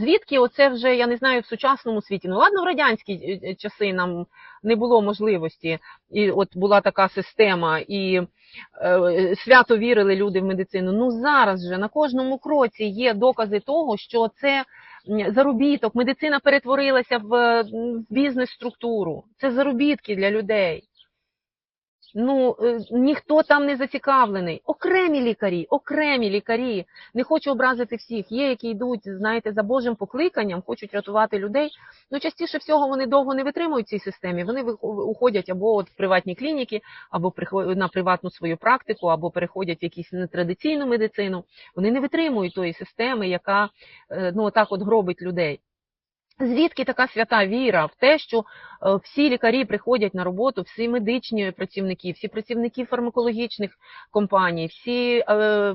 Звідки оце вже я не знаю в сучасному світі? Ну ладно, в радянські е, е, часи нам не було можливості, і от була така система, і е, свято вірили люди в медицину. Ну зараз же на кожному кроці є докази того, що це заробіток. Медицина перетворилася в, в бізнес-структуру. Це заробітки для людей. Ну, е, ніхто там не зацікавлений. Окремі лікарі, окремі лікарі. Не хочу образити всіх. Є, які йдуть, знаєте, за Божим покликанням, хочуть рятувати людей. Ну, частіше всього вони довго не витримують цій системі. Вони уходять або от в приватні клініки, або на приватну свою практику, або переходять в якусь нетрадиційну медицину. Вони не витримують тої системи, яка е, ну отак от гробить людей. Звідки така свята віра в те, що е, всі лікарі приходять на роботу, всі медичні працівники, всі працівники фармакологічних компаній, всі е,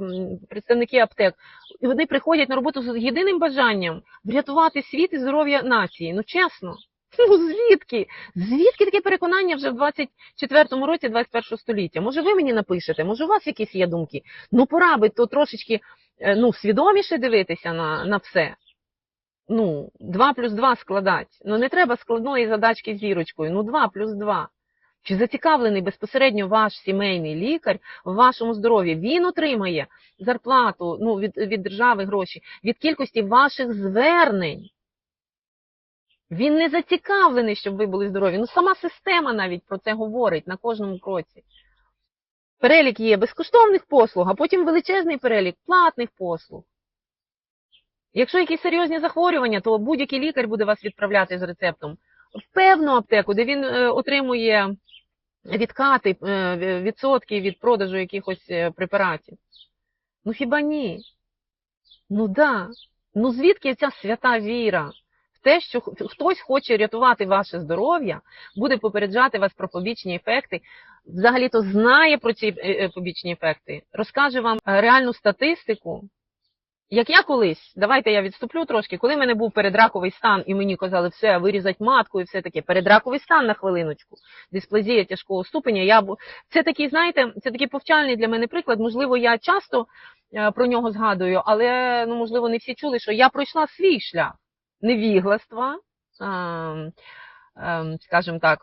представники аптек, і вони приходять на роботу з єдиним бажанням врятувати світ і здоров'я нації. Ну чесно. Ну звідки? Звідки таке переконання вже в 24-му році 21 століття? Може, ви мені напишете, може, у вас якісь є думки? Ну, пора би то трошечки е, ну, свідоміше дивитися на, на все ну, 2 плюс 2 складати. Ну, не треба складної задачки з зірочкою. Ну, 2 плюс 2. Чи зацікавлений безпосередньо ваш сімейний лікар в вашому здоров'ї? Він отримає зарплату ну, від, від держави гроші, від кількості ваших звернень. Він не зацікавлений, щоб ви були здорові. Ну, сама система навіть про це говорить на кожному кроці. Перелік є безкоштовних послуг, а потім величезний перелік платних послуг. Якщо якісь серйозні захворювання, то будь-який лікар буде вас відправляти з рецептом в певну аптеку, де він е, отримує відкати, е, відсотки від продажу якихось е, препаратів. Ну хіба ні? Ну да. Ну звідки ця свята віра? В те, що хтось хоче рятувати ваше здоров'я, буде попереджати вас про побічні ефекти, взагалі-то знає про ці побічні ефекти, розкаже вам реальну статистику, як я колись, давайте я відступлю трошки, коли в мене був передраковий стан, і мені казали, все, вирізати матку і все таке. Передраковий стан на хвилиночку, дисплазія тяжкого ступеня. Я. Це такий, знаєте, це такий повчальний для мене приклад. Можливо, я часто е, про нього згадую, але ну, можливо, не всі чули, що я пройшла свій шлях невігластва, ем, ем, скажімо так,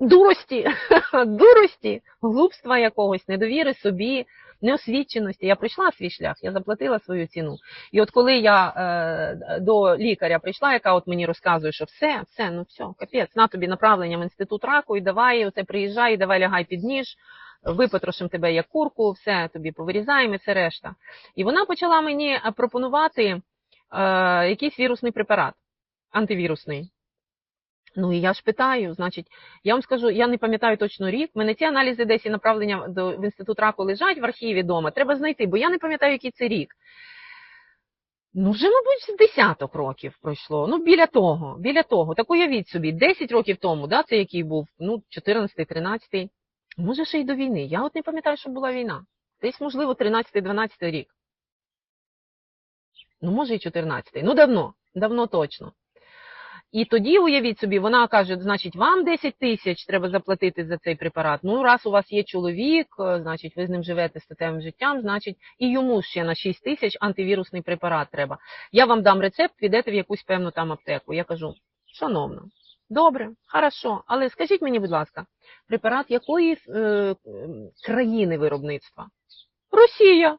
дурості, дурості, глупства якогось, недовіри собі неосвіченості. Я пройшла свій шлях, я заплатила свою ціну. І от коли я е, до лікаря прийшла, яка от мені розказує, що все, все, ну все, капець, на тобі направлення в інститут раку, і давай, оце приїжджай, і давай лягай під ніж, випотрошимо тебе як курку, все тобі повирізаємо і все решта. І вона почала мені е, пропонувати е, якийсь вірусний препарат, антивірусний. Ну і я ж питаю, значить, я вам скажу, я не пам'ятаю точно рік. в Мене ці аналізи десь і направлення до в інститут раку лежать в архіві вдома. Треба знайти, бо я не пам'ятаю, який це рік. Ну, вже, мабуть, з десяток років пройшло. Ну, біля того, біля того. Так уявіть собі, 10 років тому, да, це який був, ну, 14 13 може ще й до війни. Я от не пам'ятаю, що була війна. Десь, можливо, 13-12 рік. Ну, може, і 14 Ну, давно, давно точно. І тоді, уявіть собі, вона каже, значить, вам 10 тисяч треба заплатити за цей препарат. Ну, раз у вас є чоловік, е, значить, ви з ним живете статевим життям, значить, і йому ще на 6 тисяч антивірусний препарат треба. Я вам дам рецепт, підете в якусь певну там аптеку. Я кажу, шановна, добре, хорошо, але скажіть мені, будь ласка, препарат якої е, країни виробництва? Росія.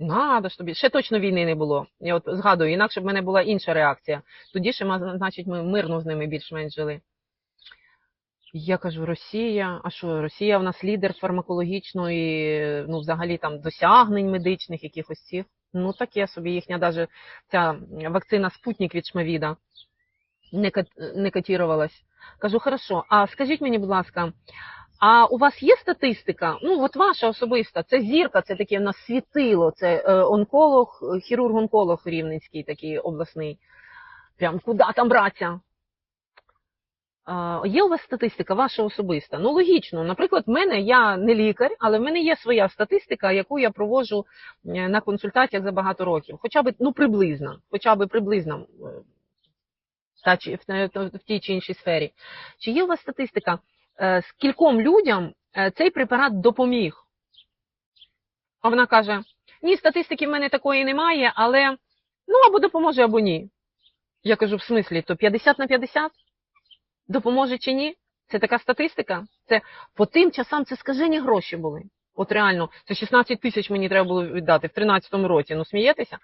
Надо ж тобі. Ще точно війни не було. Я от згадую, інакше б в мене була інша реакція. Тоді ще, значить, ми мирно з ними більш-менш жили. Я кажу, Росія, а що, Росія в нас лідер фармакологічної, ну, взагалі там досягнень медичних якихось цих. Ну, таке собі їхня даже ця вакцина Спутник від Шмавіда не, кат- не котірувалась. Кажу, хорошо, а скажіть мені, будь ласка, а у вас є статистика? Ну, от ваша особиста, це зірка, це таке в нас світило, це е, онколог, хірург-онколог рівненський, такий обласний. Прям куди там братися? Є у вас статистика ваша особиста? Ну, логічно. Наприклад, в мене я не лікар, але в мене є своя статистика, яку я проводжу е, на консультаціях за багато років. Хоча б ну, приблизно, хоча б приблизно е, в, тій чи іншій сфері. Чи є у вас статистика, скільком людям е, цей препарат допоміг? А вона каже: ні, статистики в мене такої немає, але ну або допоможе, або ні. Я кажу, в смислі, то 50 на 50? Допоможе чи ні? Це така статистика. Це по тим часам це скажені гроші були. От реально, це 16 тисяч мені треба було віддати в 13-му році. Ну смієтеся?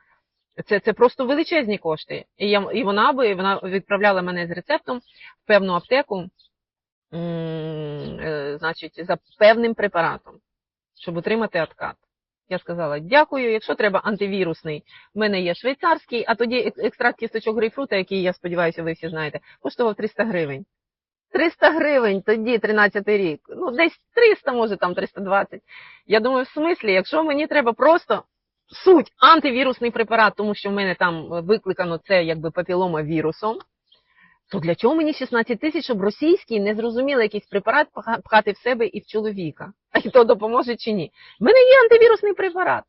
Це, це просто величезні кошти. І, я, і вона би вона відправляла мене з рецептом в певну аптеку, е, значить, за певним препаратом, щоб отримати откат. Я сказала, дякую, якщо треба антивірусний, в мене є швейцарський, а тоді екстракт кісточок грейпфрута, який, я сподіваюся, ви всі знаєте, коштував 300 гривень. 300 гривень тоді, 13 рік. Ну, десь 300, може, там 320. Я думаю, в смислі, якщо мені треба просто суть антивірусний препарат, тому що в мене там викликано це якби папілома вірусом, то для чого мені 16 тисяч, щоб російський незрозумілий якийсь препарат пхати в себе і в чоловіка? А й то допоможе чи ні? В мене є антивірусний препарат.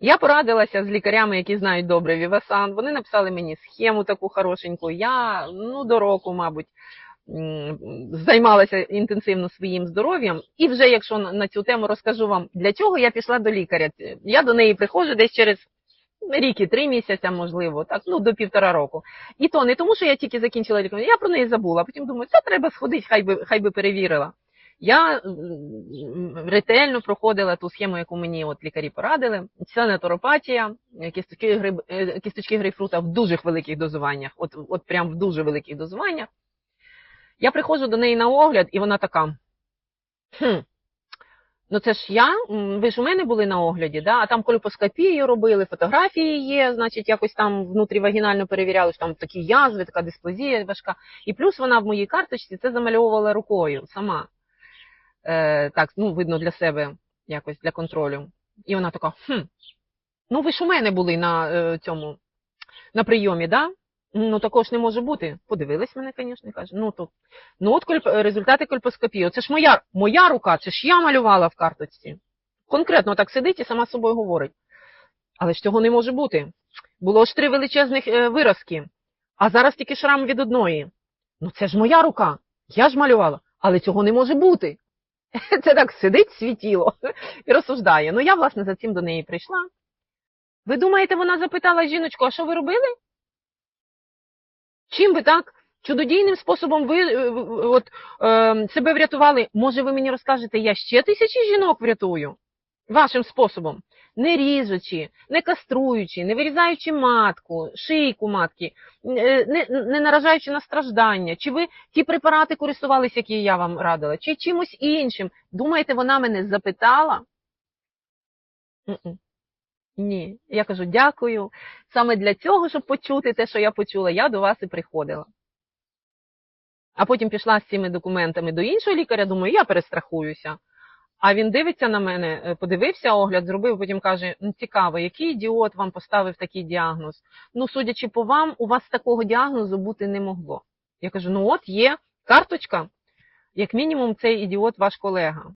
Я порадилася з лікарями, які знають добре Вівасан. Вони написали мені схему таку хорошеньку. Я ну, до року, мабуть, займалася інтенсивно своїм здоров'ям. І вже якщо на- на цю тему розкажу вам, для чого я пішла до лікаря. Я до неї приходжу десь через рік і три місяця, можливо, так, ну до півтора року. І то не тому, що я тільки закінчила лікування, я про неї забула. Потім думаю, це треба сходити, хай би, хай би перевірила. Я ретельно проходила ту схему, яку мені от лікарі порадили. Це натуропатія, кісточки, гриб, е, кісточки грейпфрута в дуже великих дозуваннях, от, от прям в дуже великих дозуваннях. Я приходжу до неї на огляд, і вона така. Хм, ну це ж я, ви ж у мене були на огляді, да? а там кольпоскопію робили, фотографії є, значить, якось там внутрівагінально перевіряли, що там такі язви, така дисплазія важка. І плюс вона в моїй карточці це замальовувала рукою сама. Е, так, ну, видно для себе якось для контролю. І вона така: хм, ну ви ж у мене були на е, цьому на прийомі, да? Ну, також не може бути. Подивилась мене, звісно, каже, ну то ну от кольп... результати кольпоскопії. Це ж моя, моя рука, це ж я малювала в карточці. Конкретно так сидить і сама з собою говорить. Але ж цього не може бути. Було ж три величезних е, виразки, а зараз тільки шрам від одної. Ну це ж моя рука, я ж малювала, але цього не може бути. Це так сидить світіло і розсуждає. Ну я, власне, за цим до неї прийшла. Ви думаєте, вона запитала жіночку, а що ви робили? Чим ви так чудодійним способом ви е, от, е, себе врятували? Може, ви мені розкажете, я ще тисячі жінок врятую вашим способом? Не ріжучи, не каструючи, не вирізаючи матку, шийку матки, е, не, не наражаючи на страждання. Чи ви ті препарати користувалися, які я вам радила, чи чимось іншим? Думаєте, вона мене запитала? Ні. Я кажу, дякую. Саме для цього, щоб почути те, що я почула, я до вас і приходила. А потім пішла з цими документами до іншого лікаря, думаю, я перестрахуюся. А він дивиться на мене, е, подивився огляд, зробив, потім каже: ну цікаво, який ідіот вам поставив такий діагноз? Ну, судячи по вам, у вас такого діагнозу бути не могло. Я кажу: ну от є карточка, як мінімум, цей ідіот ваш колега.